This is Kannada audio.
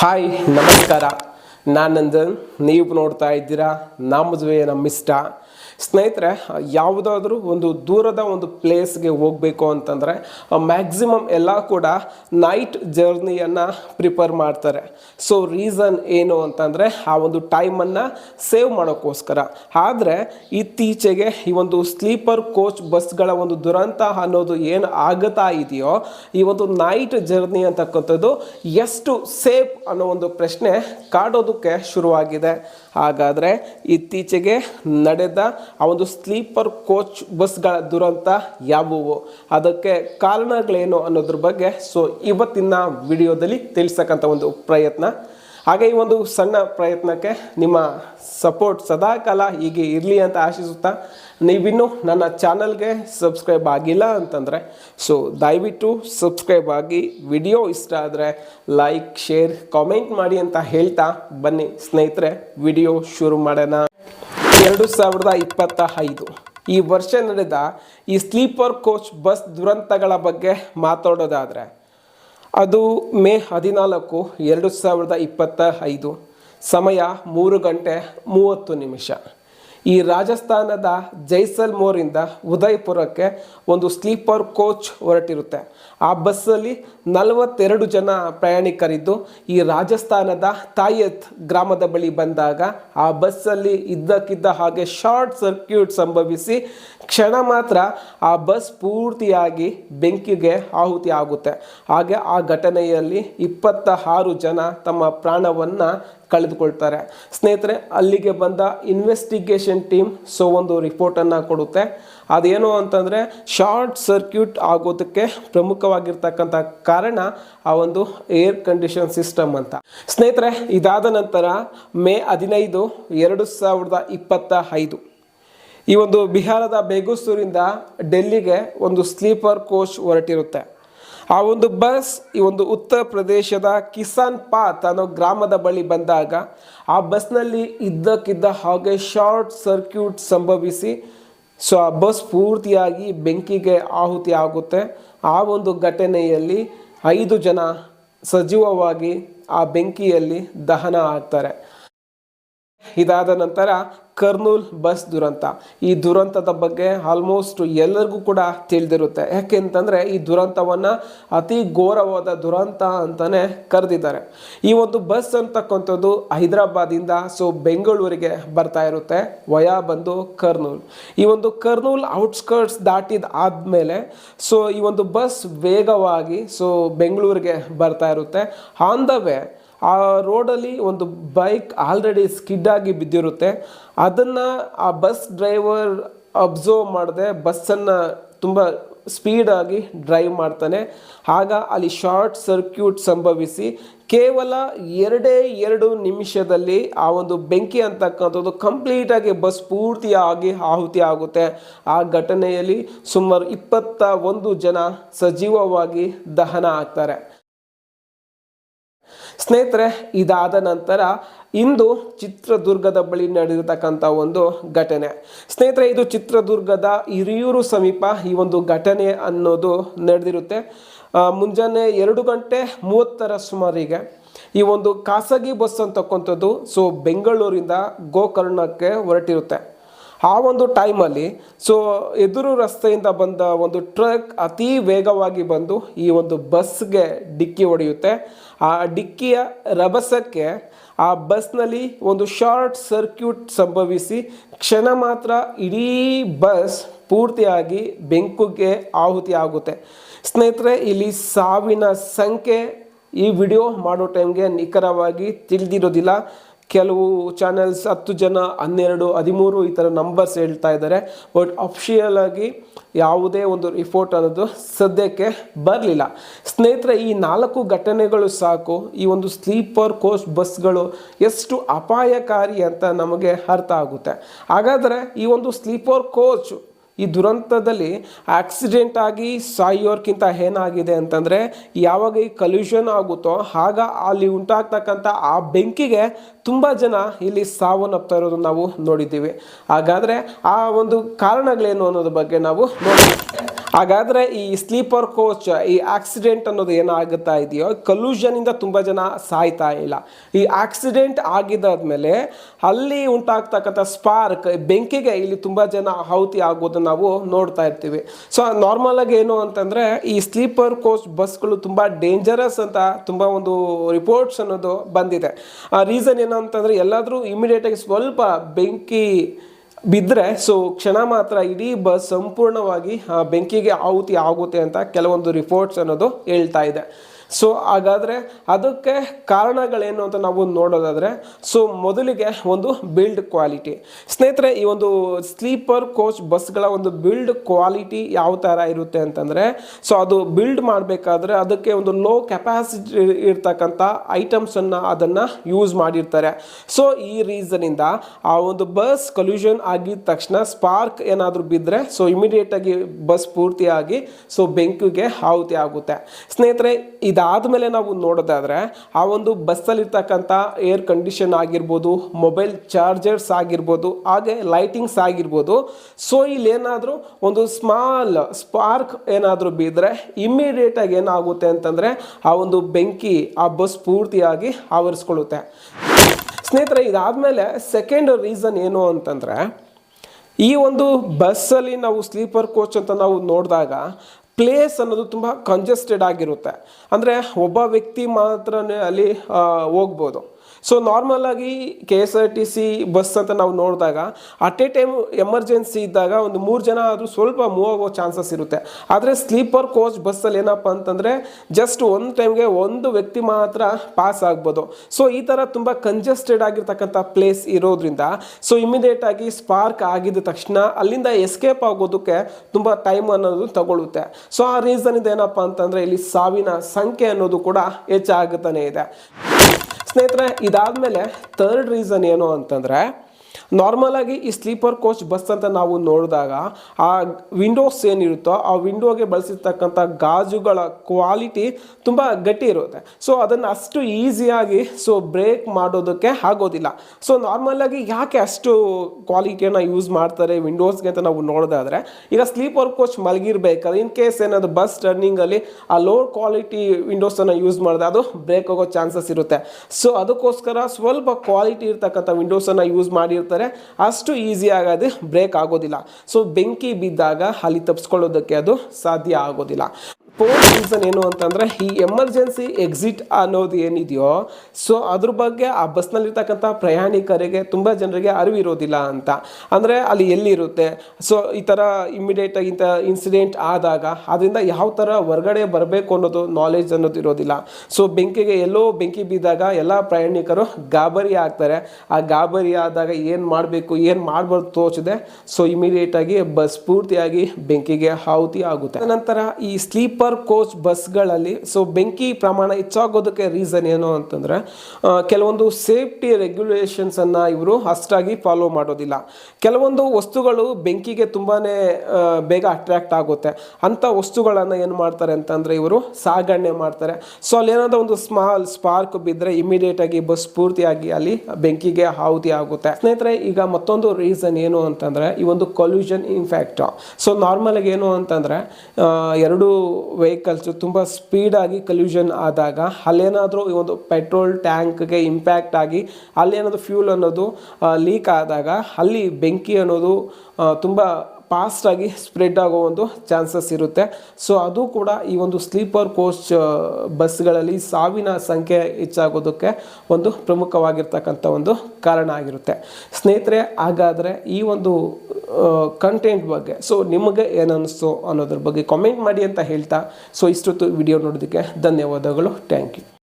ಹಾಯ್ ನಮಸ್ಕಾರ. ನಾನಂದನ್ ನಂದನ್ ನೀವು ನೋಡ್ತಾ ಇದ್ದೀರಾ? ನಮ್ಮದುವೆ ನಮ್ಮಿಷ್ಟ. ಸ್ನೇಹಿತರೆ, ಯಾವುದಾದ್ರೂ ಒಂದು ದೂರದ ಒಂದು ಪ್ಲೇಸ್ಗೆ ಹೋಗಬೇಕು ಅಂತಂದರೆ, ಮ್ಯಾಕ್ಸಿಮಮ್ ಎಲ್ಲ ಕೂಡ ನೈಟ್ ಜರ್ನಿಯನ್ನು ಪ್ರಿಪೇರ್ ಮಾಡ್ತಾರೆ. ಸೊ, ರೀಸನ್ ಏನು ಅಂತಂದರೆ, ಆ ಒಂದು ಟೈಮನ್ನು ಸೇವ್ ಮಾಡೋಕ್ಕೋಸ್ಕರ. ಆದರೆ, ಇತ್ತೀಚೆಗೆ ಈ ಒಂದು ಸ್ಲೀಪರ್ ಕೋಚ್ ಬಸ್ಗಳ ಒಂದು ದುರಂತ ಅನ್ನೋದು ಏನು ಆಗುತ್ತಾ ಇದೆಯೋ, ಈ ಒಂದು ನೈಟ್ ಜರ್ನಿ ಅಂತಕ್ಕಂಥದ್ದು ಎಷ್ಟು ಸೇಫ್ ಅನ್ನೋ ಒಂದು ಪ್ರಶ್ನೆ ಕಾಡೋದಕ್ಕೆ ಶುರುವಾಗಿದೆ. ಹಾಗಾದರೆ ಇತ್ತೀಚೆಗೆ ನಡೆದ ಆ ಒಂದು ಸ್ಲೀಪರ್ ಕೋಚ್ ಬಸ್ಗಳ ದುರಂತ ಯಾವುವು? ಅದಕ್ಕೆ ಕಾರಣಗಳೇನು ಅನ್ನೋದ್ರ ಬಗ್ಗೆ ಸೊ ಇವತ್ತಿನ ವಿಡಿಯೋದಲ್ಲಿ ತಿಳಿಸಕ್ಕಂಥ ಒಂದು ಪ್ರಯತ್ನ. ಹಾಗೆ ಈ ಒಂದು ಸಣ್ಣ ಪ್ರಯತ್ನಕ್ಕೆ ನಿಮ್ಮ ಸಪೋರ್ಟ್ ಸದಾಕಾಲ ಹೀಗೆ ಇರಲಿ ಅಂತ ಆಶಿಸುತ್ತಾ, ನೀವಿನ್ನು ನನ್ನ ಚಾನಲ್ಗೆ ಸಬ್ಸ್ಕ್ರೈಬ್ ಆಗಿಲ್ಲ ಅಂತಂದರೆ ಸೊ ದಯವಿಟ್ಟು ಸಬ್ಸ್ಕ್ರೈಬ್ ಆಗಿ ವಿಡಿಯೋ ಇಷ್ಟ ಆದರೆ ಲೈಕ್ ಶೇರ್ ಕಾಮೆಂಟ್ ಮಾಡಿ ಅಂತ ಹೇಳ್ತಾ ಬನ್ನಿ. ಸ್ನೇಹಿತರೆ ವಿಡಿಯೋ ಶುರು ಮಾಡೋಣ. ಎರಡು ಸಾವಿರದ ಇಪ್ಪತ್ತ ಐದು ಈ ವರ್ಷ ನಡೆದ ಈ ಸ್ಲೀಪರ್ ಕೋಚ್ ಬಸ್ ದುರಂತಗಳ ಬಗ್ಗೆ ಮಾತಾಡೋದಾದರೆ ಅದು ಮೇ ಹದಿನಾಲ್ಕು ಎರಡು ಸಾವಿರದ ಇಪ್ಪತ್ತ ಐದು ಸಮಯ ಮೂರು ಗಂಟೆ ಮೂವತ್ತು ನಿಮಿಷ. ಈ ರಾಜಸ್ಥಾನದ ಜೈಸಲ್ಮೋರಿಂದ ಉದಯ್ಪುರಕ್ಕೆ ಒಂದು ಸ್ಲೀಪರ್ ಕೋಚ್ ಹೊರಟಿರುತ್ತೆ. ಆ ಬಸ್ಸಲ್ಲಿ ನಲವತ್ತೆರಡು ಜನ ಪ್ರಯಾಣಿಕರಿದ್ದು ಈ ರಾಜಸ್ಥಾನದ ತಾಯತ್ ಗ್ರಾಮದ ಬಳಿ ಬಂದಾಗ ಆ ಬಸ್ಸಲ್ಲಿ ಇದ್ದಕ್ಕಿದ್ದ ಹಾಗೆ ಶಾರ್ಟ್ ಸರ್ಕ್ಯೂಟ್ ಸಂಭವಿಸಿ ಕ್ಷಣ ಮಾತ್ರ ಆ ಬಸ್ ಪೂರ್ತಿಯಾಗಿ ಬೆಂಕಿಗೆ ಆಹುತಿ ಆಗುತ್ತೆ. ಹಾಗೆ ಆ ಘಟನೆಯಲ್ಲಿ ಇಪ್ಪತ್ತ ಆರು ಜನ ತಮ್ಮ ಪ್ರಾಣವನ್ನು ಕಳೆದುಕೊಳ್ತಾರೆ. ಸ್ನೇಹಿತರೆ, ಅಲ್ಲಿಗೆ ಬಂದ ಇನ್ವೆಸ್ಟಿಗೇಷನ್ ಟೀಮ್ ಸೊ ಒಂದು ರಿಪೋರ್ಟನ್ನು ಕೊಡುತ್ತೆ. ಅದೇನು ಅಂತಂದರೆ ಶಾರ್ಟ್ ಸರ್ಕ್ಯೂಟ್ ಆಗೋದಕ್ಕೆ ಪ್ರಮುಖವಾಗಿರ್ತಕ್ಕಂಥ ಕಾರಣ ಆ ಒಂದು ಏರ್ ಕಂಡೀಷನ್ ಸಿಸ್ಟಮ್ ಅಂತ. ಸ್ನೇಹಿತರೆ, ಇದಾದ ನಂತರ ಮೇ ಹದಿನೈದು, ಎರಡು ಸಾವಿರದ ಇಪ್ಪತ್ತ ಐದು. ಈ ಒಂದು ಬಿಹಾರದ ಬೇಗುಸೂರಿಂದ ಡೆಲ್ಲಿಗೆ ಒಂದು ಸ್ಲೀಪರ್ ಕೋಚ್ ಹೊರಟಿರುತ್ತೆ. ಆ ಒಂದು ಬಸ್ ಈ ಒಂದು ಉತ್ತರ ಪ್ರದೇಶದ ಕಿಸಾನ್ ಪಾತ್ ಅನ್ನೋ ಗ್ರಾಮದ ಬಳಿ ಬಂದಾಗ ಆ ಬಸ್ನಲ್ಲಿ ಇದ್ದಕ್ಕಿದ್ದ ಹಾಗೆ ಶಾರ್ಟ್ ಸರ್ಕ್ಯೂಟ್ ಸಂಭವಿಸಿ ಸೊ ಆ ಬಸ್ ಪೂರ್ತಿಯಾಗಿ ಬೆಂಕಿಗೆ ಆಹುತಿ ಆಗುತ್ತೆ. ಆ ಒಂದು ಘಟನೆಯಲ್ಲಿ ಐದು ಜನ ಸಜೀವವಾಗಿ ಆ ಬೆಂಕಿಯಲ್ಲಿ ದಹನ ಆಗ್ತಾರೆ. ಇದಾದ ನಂತರ ಕರ್ನೂಲ್ ಬಸ್ ದುರಂತ. ಈ ದುರಂತದ ಬಗ್ಗೆ ಆಲ್ಮೋಸ್ಟ್ ಎಲ್ಲರಿಗೂ ಕೂಡ ತಿಳಿದಿರುತ್ತೆ. ಯಾಕೆಂತಂದರೆ ಈ ದುರಂತವನ್ನು ಅತಿ ಘೋರವಾದ ದುರಂತ ಅಂತಲೇ ಕರೆದಿದ್ದಾರೆ. ಈ ಒಂದು ಬಸ್ ಅಂತಕ್ಕಂಥದ್ದು ಹೈದರಾಬಾದಿಂದ ಸೊ ಬೆಂಗಳೂರಿಗೆ ಬರ್ತಾ ಇರುತ್ತೆ, ವಯಾ ಬಂದು ಕರ್ನೂಲ್. ಈ ಒಂದು ಕರ್ನೂಲ್ ಔಟ್ಸ್ಕರ್ಟ್ಸ್ ದಾಟಿದ ಆದಮೇಲೆ ಸೊ ಈ ಒಂದು ಬಸ್ ವೇಗವಾಗಿ ಸೊ ಬೆಂಗಳೂರಿಗೆ ಬರ್ತಾ ಇರುತ್ತೆ. ಆನ್ ದ ವೇ ಆ ರೋಡಲ್ಲಿ ಒಂದು ಬೈಕ್ ಆಲ್ರೆಡಿ ಸ್ಕಿಡ್ ಆಗಿ ಬಿದ್ದಿರುತ್ತೆ. ಅದನ್ನು ಆ ಬಸ್ ಡ್ರೈವರ್ ಅಬ್ಸರ್ವ್ ಮಾಡದೆ ಬಸ್ಸನ್ನು ತುಂಬ ಸ್ಪೀಡಾಗಿ ಡ್ರೈವ್ ಮಾಡ್ತಾನೆ. ಆಗ ಅಲ್ಲಿ ಶಾರ್ಟ್ ಸರ್ಕ್ಯೂಟ್ ಸಂಭವಿಸಿ ಕೇವಲ ಎರಡೇ ಎರಡು ನಿಮಿಷದಲ್ಲಿ ಆ ಒಂದು ಬೆಂಕಿ ಅಂತಕ್ಕಂಥದ್ದು ಕಂಪ್ಲೀಟಾಗಿ ಬಸ್ ಪೂರ್ತಿಯಾಗಿ ಆಹುತಿ ಆಗುತ್ತೆ. ಆ ಘಟನೆಯಲ್ಲಿ ಸುಮಾರು ಇಪ್ಪತ್ತ ಒಂದು ಜನ ಸಜೀವವಾಗಿ ದಹನ ಆಗ್ತಾರೆ. ಸ್ನೇಹಿತರೆ, ಇದಾದ ನಂತರ ಇಂದು ಚಿತ್ರದುರ್ಗದ ಬಳಿ ನಡೆದಿರತಕ್ಕಂಥ ಒಂದು ಘಟನೆ. ಸ್ನೇಹಿತರೆ, ಇದು ಚಿತ್ರದುರ್ಗದ ಹಿರಿಯೂರು ಸಮೀಪ ಈ ಒಂದು ಘಟನೆ ಅನ್ನೋದು ನಡೆದಿರುತ್ತೆ. ಮುಂಜಾನೆ ಎರಡು ಗಂಟೆ ಮೂವತ್ತರ ಸುಮಾರಿಗೆ ಈ ಒಂದು ಖಾಸಗಿ ಬಸ್ ಅಂತಕ್ಕಂಥದ್ದು, ಸೊ ಬೆಂಗಳೂರಿಂದ ಗೋಕರ್ಣಕ್ಕೆ ಹೊರಟಿರುತ್ತೆ. ಆ ಒಂದು ಟೈಮಲ್ಲಿ ಸೊ ಎದುರು ರಸ್ತೆಯಿಂದ ಬಂದ ಒಂದು ಟ್ರಕ್ ಅತಿ ವೇಗವಾಗಿ ಬಂದು ಈ ಒಂದು ಬಸ್ಗೆ ಡಿಕ್ಕಿ ಹೊಡೆಯುತ್ತೆ. ಆ ಡಿಕ್ಕಿಯ ರಭಸಕ್ಕೆ ಆ ಬಸ್ನಲ್ಲಿ ಒಂದು ಶಾರ್ಟ್ ಸರ್ಕ್ಯೂಟ್ ಸಂಭವಿಸಿ ಕ್ಷಣ ಮಾತ್ರ ಇಡೀ ಬಸ್ ಪೂರ್ತಿಯಾಗಿ ಬೆಂಕಿಗೆ ಆಹುತಿ ಆಗುತ್ತೆ. ಸ್ನೇಹಿತರೆ, ಇಲ್ಲಿ ಸಾವಿನ ಸಂಖ್ಯೆ ಈ ವಿಡಿಯೋ ಮಾಡೋ ಟೈಮ್ಗೆ ನಿಖರವಾಗಿ ತಿಳಿದಿರೋದಿಲ್ಲ. ಕೆಲವು ಚಾನೆಲ್ಸ್ ಹತ್ತು ಜನ, ಹನ್ನೆರಡು, ಹದಿಮೂರು ಈ ಥರ ನಂಬರ್ಸ್ ಹೇಳ್ತಾ ಇದ್ದಾರೆ. ಬಟ್ ಅಫಿಷಿಯಲ್ ಆಗಿ ಯಾವುದೇ ಒಂದು ರಿಪೋರ್ಟ್ ಅನ್ನೋದು ಸದ್ಯಕ್ಕೆ ಬರಲಿಲ್ಲ. ಸ್ನೇಹಿತರೆ, ಈ ನಾಲ್ಕು ಘಟನೆಗಳು ಸಾಕು, ಈ ಒಂದು ಸ್ಲೀಪರ್ ಕೋಚ್ ಬಸ್ಗಳು ಎಷ್ಟು ಅಪಾಯಕಾರಿ ಅಂತ ನಮಗೆ ಅರ್ಥ ಆಗುತ್ತೆ. ಹಾಗಾದರೆ ಈ ಒಂದು ಸ್ಲೀಪರ್ ಕೋಚ್ ಈ ದುರಂತದಲ್ಲಿ ಆಕ್ಸಿಡೆಂಟ್ ಆಗಿ ಸಾಯೋರ್ಕಿಂತ ಏನಾಗಿದೆ ಅಂತಂದರೆ ಯಾವಾಗ ಈ ಕಲ್ಯೂಷನ್ ಆಗುತ್ತೋ ಆಗ ಅಲ್ಲಿ ಉಂಟಾಗ್ತಕ್ಕಂಥ ಆ ಬೆಂಕಿಗೆ ತುಂಬ ಜನ ಇಲ್ಲಿ ಸಾವನ್ನಪ್ತಾ ಇರೋದು ನಾವು ನೋಡಿದ್ದೀವಿ. ಹಾಗಾದರೆ ಆ ಒಂದು ಕಾರಣಗಳೇನು ಅನ್ನೋದ್ರ ಬಗ್ಗೆ ನಾವು ನೋಡಿ ಹಾಗಾದರೆ ಈ ಸ್ಲೀಪರ್ ಕೋಚ್ ಈ ಆಕ್ಸಿಡೆಂಟ್ ಅನ್ನೋದು ಏನಾಗುತ್ತಾ ಇದೆಯೋ ಕಲ್ಯೂಷನಿಂದ ತುಂಬ ಜನ ಸಾಯ್ತಾ ಇಲ್ಲ. ಈ ಆಕ್ಸಿಡೆಂಟ್ ಆಗಿದ್ದಾದ್ಮೇಲೆ ಅಲ್ಲಿ ಉಂಟಾಗ್ತಕ್ಕಂಥ ಸ್ಪಾರ್ಕ್ ಬೆಂಕಿಗೆ ಇಲ್ಲಿ ತುಂಬ ಜನ ಆಹುತಿ ಆಗೋದು ನಾವು ನೋಡ್ತಾ ಇರ್ತೀವಿ. ಸೊ ನಾರ್ಮಲ್ ಆಗಿ ಏನು ಅಂತಂದ್ರೆ ಈ ಸ್ಲೀಪರ್ ಕೋಚ್ ಬಸ್ಗಳು ತುಂಬಾ ಡೇಂಜರಸ್ ಅಂತ ತುಂಬಾ ಒಂದು ರಿಪೋರ್ಟ್ಸ್ ಅನ್ನೋದು ಬಂದಿದೆ. ಆ ರೀಸನ್ ಏನು ಅಂತಂದ್ರೆ ಎಲ್ಲಾದ್ರೂ ಇಮಿಡಿಯೇಟ್ ಆಗಿ ಸ್ವಲ್ಪ ಬೆಂಕಿ ಬಿದ್ದರೆ ಸೊ ಕ್ಷಣ ಮಾತ್ರ ಇಡೀ ಬಸ್ ಸಂಪೂರ್ಣವಾಗಿ ಬೆಂಕಿಗೆ ಆಹುತಿ ಆಗುತ್ತೆ ಅಂತ ಕೆಲವೊಂದು ರಿಪೋರ್ಟ್ಸ್ ಅನ್ನೋದು ಹೇಳ್ತಾ ಇದೆ. ಸೊ ಹಾಗಾದರೆ ಅದಕ್ಕೆ ಕಾರಣಗಳೇನು ಅಂತ ನಾವು ನೋಡೋದಾದರೆ ಸೊ ಮೊದಲಿಗೆ ಒಂದು ಬಿಲ್ಡ್ ಕ್ವಾಲಿಟಿ ಸ್ನೇಹಿತರೆ, ಈ ಒಂದು ಸ್ಲೀಪರ್ ಕೋಚ್ ಬಸ್ಗಳ ಒಂದು ಬಿಲ್ಡ್ ಕ್ವಾಲಿಟಿ ಯಾವ ಥರ ಇರುತ್ತೆ ಅಂತಂದರೆ ಸೊ ಅದು ಬಿಲ್ಡ್ ಮಾಡಬೇಕಾದ್ರೆ ಅದಕ್ಕೆ ಒಂದು ಲೋ ಕೆಪಾಸಿಟಿ ಇರ್ತಕ್ಕಂಥ ಐಟಮ್ಸನ್ನು ಅದನ್ನು ಯೂಸ್ ಮಾಡಿರ್ತಾರೆ. ಸೊ ಈ ರೀಸನಿಂದ ಆ ಒಂದು ಬಸ್ ಕಲ್ಯೂಷನ್ ಆಗಿದ ತಕ್ಷಣ ಸ್ಪಾರ್ಕ್ ಏನಾದರೂ ಬಿದ್ದರೆ ಸೊ ಇಮಿಡಿಯೇಟಾಗಿ ಬಸ್ ಪೂರ್ತಿಯಾಗಿ ಸೊ ಬೆಂಕಿಗೆ ಆಹುತಿ ಆಗುತ್ತೆ. ಸ್ನೇಹಿತರೆ ಇದಾದಮೇಲೆ ನಾವು ನೋಡೋದಾದರೆ ಆ ಒಂದು ಬಸ್ಸಲ್ಲಿರ್ತಕ್ಕಂಥ ಏರ್ ಕಂಡೀಷನ್ ಆಗಿರ್ಬೋದು ಮೊಬೈಲ್ ಚಾರ್ಜರ್ಸ್ ಆಗಿರ್ಬೋದು, ಹಾಗೆ ಲೈಟಿಂಗ್ಸ್ ಆಗಿರ್ಬೋದು. ಸೊ ಇಲ್ಲಿ ಏನಾದರೂ ಒಂದು ಸ್ಮಾಲ್ ಸ್ಪಾರ್ಕ್ ಏನಾದರೂ ಬಿದ್ದರೆ ಇಮ್ಮಿಡಿಯೇಟಾಗಿ ಏನಾಗುತ್ತೆ ಅಂತಂದರೆ ಆ ಒಂದು ಬೆಂಕಿ ಆ ಬಸ್ ಪೂರ್ತಿಯಾಗಿ ಆವರಿಸ್ಕೊಳ್ಳುತ್ತೆ. ಸ್ನೇಹಿತರೆ, ಇದಾದಮೇಲೆ ಸೆಕೆಂಡ್ ರೀಸನ್ ಏನು ಅಂತಂದರೆ ಈ ಒಂದು ಬಸ್ಸಲ್ಲಿ ನಾವು ಸ್ಲೀಪರ್ ಕೋಚ್ ಅಂತ ನಾವು ನೋಡಿದಾಗ ಪ್ಲೇಸ್ ಅನ್ನೋದು ತುಂಬ ಕಂಜೆಸ್ಟೆಡ್ ಆಗಿರುತ್ತೆ. ಅಂದರೆ ಒಬ್ಬ ವ್ಯಕ್ತಿ ಮಾತ್ರನೇ ಅಲ್ಲಿ ಹೋಗ್ಬೋದು. ಸೊ ನಾರ್ಮಲ್ ಆಗಿ K S R T C bus ಅಂತ ನಾವು ನೋಡಿದಾಗ ಅಟ್ ಎ ಟೈಮ್ ಎಮರ್ಜೆನ್ಸಿ ಇದ್ದಾಗ ಒಂದು ಮೂರು ಜನ ಆದರೂ ಸ್ವಲ್ಪ ಮೂವ್ ಆಗೋ ಚಾನ್ಸಸ್ ಇರುತ್ತೆ. ಆದರೆ ಸ್ಲೀಪರ್ ಕೋಚ್ ಬಸ್ಸಲ್ಲಿ ಏನಪ್ಪ ಅಂತಂದರೆ ಜಸ್ಟ್ ಒಂದು ಟೈಮ್ಗೆ ಒಂದು ವ್ಯಕ್ತಿ ಮಾತ್ರ ಪಾಸ್ ಆಗ್ಬೋದು. ಸೊ ಈ ಥರ ತುಂಬ ಕಂಜೆಸ್ಟೆಡ್ ಆಗಿರ್ತಕ್ಕಂಥ ಪ್ಲೇಸ್ ಇರೋದ್ರಿಂದ ಸೊ ಇಮಿಡಿಯೇಟ್ ಆಗಿ ಸ್ಪಾರ್ಕ್ ಆಗಿದ ತಕ್ಷಣ ಅಲ್ಲಿಂದ ಎಸ್ಕೇಪ್ ಆಗೋದಕ್ಕೆ ತುಂಬ ಟೈಮ್ ಅನ್ನೋದು ತಗೊಳ್ಳುತ್ತೆ ಸೊ ಆ ರೀಸನ್ ಏನಪ್ಪ ಅಂತಂದರೆ ಇಲ್ಲಿ ಸಾವಿನ ಸಂಖ್ಯೆ ಅನ್ನೋದು ಕೂಡ ಹೆಚ್ಚಾಗುತ್ತಾನೆ ಇದೆ. ಸ್ನೇಹಿತರೆ ಇದಾದಮೇಲೆ ಥರ್ಡ್ ರೀಸನ್ ಏನು ಅಂತಂದರೆ ನಾರ್ಮಲ್ ಆಗಿ ಈ ಸ್ಲೀಪರ್ ಕೋಚ್ ಬಸ್ ಅಂತ ನಾವು ನೋಡಿದಾಗ ಆ ವಿಂಡೋಸ್ ಏನಿರುತ್ತೋ ಆ ವಿಂಡೋಗೆ ಬಳಸಿರ್ತಕ್ಕಂಥ ಗಾಜುಗಳ ಕ್ವಾಲಿಟಿ ತುಂಬ ಗಟ್ಟಿ ಇರುತ್ತೆ. ಸೊ ಅದನ್ನು ಅಷ್ಟು ಈಸಿಯಾಗಿ ಸೊ ಬ್ರೇಕ್ ಮಾಡೋದಕ್ಕೆ ಆಗೋದಿಲ್ಲ. ಸೊ ನಾರ್ಮಲ್ ಆಗಿ ಯಾಕೆ ಅಷ್ಟು ಕ್ವಾಲಿಟಿಯನ್ನು ಯೂಸ್ ಮಾಡ್ತಾರೆ ವಿಂಡೋಸ್ಗೆ ಅಂತ ನಾವು ನೋಡೋದಾದರೆ, ಈಗ ಸ್ಲೀಪರ್ ಕೋಚ್ ಮಲಗಿರ್ಬೇಕಾದ್ರೆ ಇನ್ ಕೇಸ್ ಏನಾದರೂ ಬಸ್ ಟರ್ನಿಂಗಲ್ಲಿ ಆ ಲೋ ಕ್ವಾಲಿಟಿ ವಿಂಡೋಸನ್ನು ಯೂಸ್ ಮಾಡಿದ್ರೆ ಅದು ಬ್ರೇಕ್ ಆಗೋ ಚಾನ್ಸಸ್ ಇರುತ್ತೆ. ಸೊ ಅದಕ್ಕೋಸ್ಕರ ಸ್ವಲ್ಪ ಕ್ವಾಲಿಟಿ ಇರ್ತಕ್ಕಂಥ ವಿಂಡೋಸನ್ನು ಯೂಸ್ ಮಾಡಿರ್ತಾರೆ ಅಷ್ಟು ಈಸಿಯಾಗಿ ಅದು ಬ್ರೇಕ್ ಆಗೋದಿಲ್ಲ. ಸೊ ಬೆಂಕಿ ಬಿದ್ದಾಗ ಅಲ್ಲಿ ತಪ್ಪಿಸ್ಕೊಳ್ಳೋದಕ್ಕೆ ಅದು ಸಾಧ್ಯ ಆಗೋದಿಲ್ಲ. ಫೋರ್ತ್ ರೀಸನ್ ಏನು ಅಂತಂದರೆ, ಈ ಎಮರ್ಜೆನ್ಸಿ ಎಕ್ಸಿಟ್ ಅನ್ನೋದು ಏನಿದೆಯೋ ಸೊ ಅದ್ರ ಬಗ್ಗೆ ಆ ಬಸ್ನಲ್ಲಿರ್ತಕ್ಕಂಥ ಪ್ರಯಾಣಿಕರಿಗೆ, ತುಂಬ ಜನರಿಗೆ ಅರಿವಿರೋದಿಲ್ಲ ಅಂತ. ಅಂದರೆ ಅಲ್ಲಿ ಎಲ್ಲಿರುತ್ತೆ? ಸೊ ಈ ಥರ ಇಮ್ಮಿಡಿಯೇಟಾಗಿ ಇಂಥ ಇನ್ಸಿಡೆಂಟ್ ಆದಾಗ, ಅದರಿಂದ ಯಾವ ಥರ ಹೊರಗಡೆ ಬರಬೇಕು ಅನ್ನೋದು ನಾಲೆಜ್ ಅನ್ನೋದು ಇರೋದಿಲ್ಲ. ಸೊ ಬೆಂಕಿಗೆ ಎಲ್ಲೋ ಬೆಂಕಿ ಬಿದ್ದಾಗ ಎಲ್ಲ ಪ್ರಯಾಣಿಕರು ಗಾಬರಿ ಆಗ್ತಾರೆ. ಆ ಗಾಬರಿ ಆದಾಗ ಏನು ಮಾಡಬೇಕು, ಏನು ಮಾಡಬಾರ್ದು ತೋಚಿದೆ ಸೊ ಇಮಿಡಿಯೇಟಾಗಿ ಬಸ್ ಪೂರ್ತಿಯಾಗಿ ಬೆಂಕಿಗೆ ಆಹುತಿ ಆಗುತ್ತೆ. ನಂತರ ಈ ಸ್ಲೀಪರ್ ಕೋಚ್ ಬಸ್ಗಳಲ್ಲಿ ಸೊ ಬೆಂಕಿ ಪ್ರಮಾಣ ಹೆಚ್ಚಾಗೋದಕ್ಕೆ ರೀಸನ್ ಏನು ಅಂತಂದರೆ ಕೆಲವೊಂದು ಸೇಫ್ಟಿ ರೆಗ್ಯುಲೇಷನ್ಸನ್ನು ಇವರು ಅಷ್ಟಾಗಿ ಫಾಲೋ ಮಾಡೋದಿಲ್ಲ. ಕೆಲವೊಂದು ವಸ್ತುಗಳು ಬೆಂಕಿಗೆ ತುಂಬಾ ಬೇಗ ಅಟ್ರಾಕ್ಟ್ ಆಗುತ್ತೆ. ಅಂಥ ವಸ್ತುಗಳನ್ನು ಏನು ಮಾಡ್ತಾರೆ ಅಂತಂದರೆ ಇವರು ಸಾಗಣೆ ಮಾಡ್ತಾರೆ. ಸೊ ಅಲ್ಲಿ ಏನಾದರೂ ಒಂದು ಸ್ಮಾಲ್ ಸ್ಪಾರ್ಕ್ ಬಿದ್ದರೆ ಇಮಿಡಿಯೇಟಾಗಿ ಬಸ್ ಪೂರ್ತಿಯಾಗಿ ಅಲ್ಲಿ ಬೆಂಕಿಗೆ ಆಹುತಿ ಆಗುತ್ತೆ. ಸ್ನೇಹಿತರೆ, ಈಗ ಮತ್ತೊಂದು ರೀಸನ್ ಏನು ಅಂತಂದರೆ ಈ ಒಂದು ಕೊಲ್ಯೂಷನ್ ಇನ್ಫ್ಯಾಕ್ಟ್ ಸೊ ನಾರ್ಮಲಾಗಿ ಏನು ಅಂತಂದರೆ ಎರಡು ವೆಹಿಕಲ್ಸ್ ತುಂಬ ಸ್ಪೀಡಾಗಿ ಕಲ್ಯೂಷನ್ ಆದಾಗ ಅಲ್ಲೇನಾದರೂ ಈ ಒಂದು ಪೆಟ್ರೋಲ್ ಟ್ಯಾಂಕ್ಗೆ ಇಂಪ್ಯಾಕ್ಟ್ ಆಗಿ ಅಲ್ಲೇನಾದರೂ ಫ್ಯೂಲ್ ಅನ್ನೋದು ಲೀಕ್ ಆದಾಗ ಅಲ್ಲಿ ಬೆಂಕಿ ಅನ್ನೋದು ತುಂಬ ಫಾಸ್ಟಾಗಿ ಸ್ಪ್ರೆಡ್ ಆಗೋ ಒಂದು ಚಾನ್ಸಸ್ ಇರುತ್ತೆ. ಸೊ ಅದು ಕೂಡ ಈ ಒಂದು ಸ್ಲೀಪರ್ ಕೋಚ್ ಬಸ್ಗಳಲ್ಲಿ ಸಾವಿನ ಸಂಖ್ಯೆ ಹೆಚ್ಚಾಗೋದಕ್ಕೆ ಒಂದು ಪ್ರಮುಖವಾಗಿರ್ತಕ್ಕಂಥ ಒಂದು ಕಾರಣ ಆಗಿರುತ್ತೆ. ಸ್ನೇಹಿತರೆ, ಹಾಗಾದರೆ ಈ ಒಂದು ಕಂಟೆಂಟ್ ಬಗ್ಗೆ. ಸೊ ನಿಮಗೆ ಏನನ್ನಿಸ್ತು ಅನ್ನೋದ್ರ ಬಗ್ಗೆ ಕಾಮೆಂಟ್ ಮಾಡಿ ಅಂತ ಹೇಳ್ತಾ. ಸೊ ಇಷ್ಟೊತ್ತು ವಿಡಿಯೋ ನೋಡೋದಕ್ಕೆ ಧನ್ಯವಾದಗಳು. Thank you